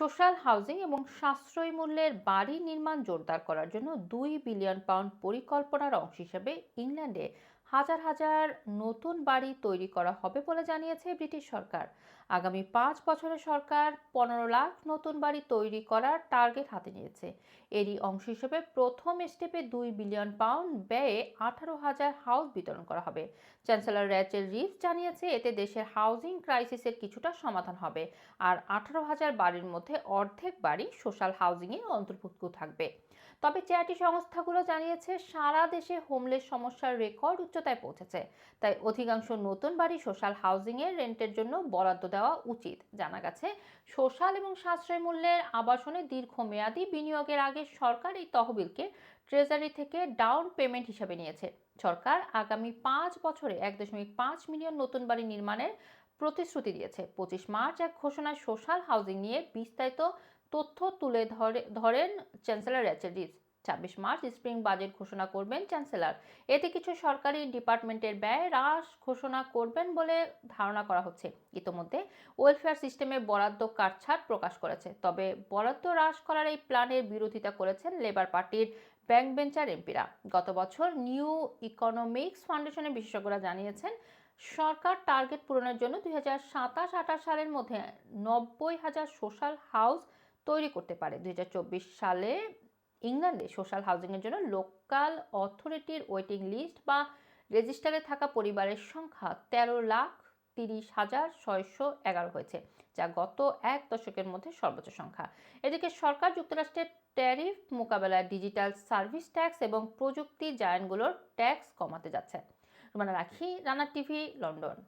Social housing এবং সাশ্রয়ী মূল্যের বাড়ি নির্মাণ জোরদার করার জন্য দুই বিলিয়ন পাউন্ড পরিকল্পনার অংশ হিসেবে ইংল্যান্ডে হাজার হাজার নতুন বাড়ি তৈরি করা হবে বলে জানিয়েছে ব্রিটিশ সরকার। আগামী পাঁচ বছরে সরকার পনেরো লাখ নতুন বাড়ি তৈরি করার টার্গেট হাতে নিয়েছে। এরই অংশ হিসেবে প্রথম স্টেপে দুই বিলিয়ন পাউন্ড ব্যয়ে আঠারো হাজার হাউস বিতরণ করা হবে। চ্যান্সেলর র্যাচেল রিভস জানিয়েছে, এতে দেশের হাউজিং ক্রাইসিসের কিছুটা সমাধান হবে আর আঠারো হাজার বাড়ির মধ্যে অর্ধেক বাড়ি সোশ্যাল হাউজিংয়ে অন্তর্ভুক্ত থাকবে। তবে চ্যারিটি সংস্থাগুলো জানিয়েছে, সারা দেশে হোমলেস সমস্যার রেকর্ড উচ্চতায় পৌঁছেছে। তাই অধিকাংশ নতুন বাড়ি সোশ্যাল হাউজিংয়ের রেন্টের জন্য বরাদ্দ দেওয়া উচিত। জানা গেছে, সোশ্যাল এবং সাশ্রয় মূল্যের আবাসনে দীর্ঘমেয়াদী বিনিয়োগের আগে সরকার এই তহবিলকে ট্রেজারি থেকে ডাউন পেমেন্ট হিসাবে নিয়েছে। সরকার আগামী পাঁচ বছরে এক দশমিক পাঁচ মিলিয়ন নতুন বাড়ি নির্মাণের প্রতিশ্রুতি দিয়েছে। পঁচিশ মার্চ এক ঘোষণায় সোশ্যাল হাউজিং নিয়ে বিস্তারিত তথ্য তুলে ধরে, ধরেন চ্যান্সেলর র্যাচেল রিভস ছাব্বিশ মার্চ স্প্রিং বাজেট ঘোষণা করবেন চ্যান্সেলর। এতে কিছু সরকারি ডিপার্টমেন্টের ব্যয় হ্রাস ঘোষণা করবেন বলে ধারণা করা হচ্ছে। ইতোমধ্যে ওয়েলফেয়ার সিস্টেমে বরাদ্দ কাটছাট প্রকাশ করেছে। তবে বরাদ্দ হ্রাস করার এই প্ল্যানের বিরোধিতা করেছেন লেবার পার্টির ব্যাংক বেঞ্চার এমপিরা। গত বছর নিউ ইকোনমিক্স ফাউন্ডেশনের বিশেষজ্ঞরা জানিয়েছেন, সরকার টার্গেট পূরণের জন্য দুই হাজার সাতাশ আঠাশ সালের মধ্যে নব্বই হাজার সোশ্যাল হাউস তৈরি করতে পারে। দুই হাজার চব্বিশ সালে ইংল্যান্ডে সোশ্যাল হাউজিংয়ের জন্য লোকাল অথরিটির ওয়েটিং লিস্ট বা রেজিস্টারে থাকা পরিবারের সংখ্যা তেরো লাখ তিরিশ হাজার ছয়শো এগারো হয়েছে, যা গত এক দশকের মধ্যে সর্বোচ্চ সংখ্যা। এদিকে সরকার যুক্তরাষ্ট্রের ট্যারিফ মোকাবেলায় ডিজিটাল সার্ভিস ট্যাক্স এবং প্রযুক্তি জায়ান্টগুলোর ট্যাক্স কমাতে যাচ্ছে। রুমানা রাখি, রানা টিভি, লন্ডন।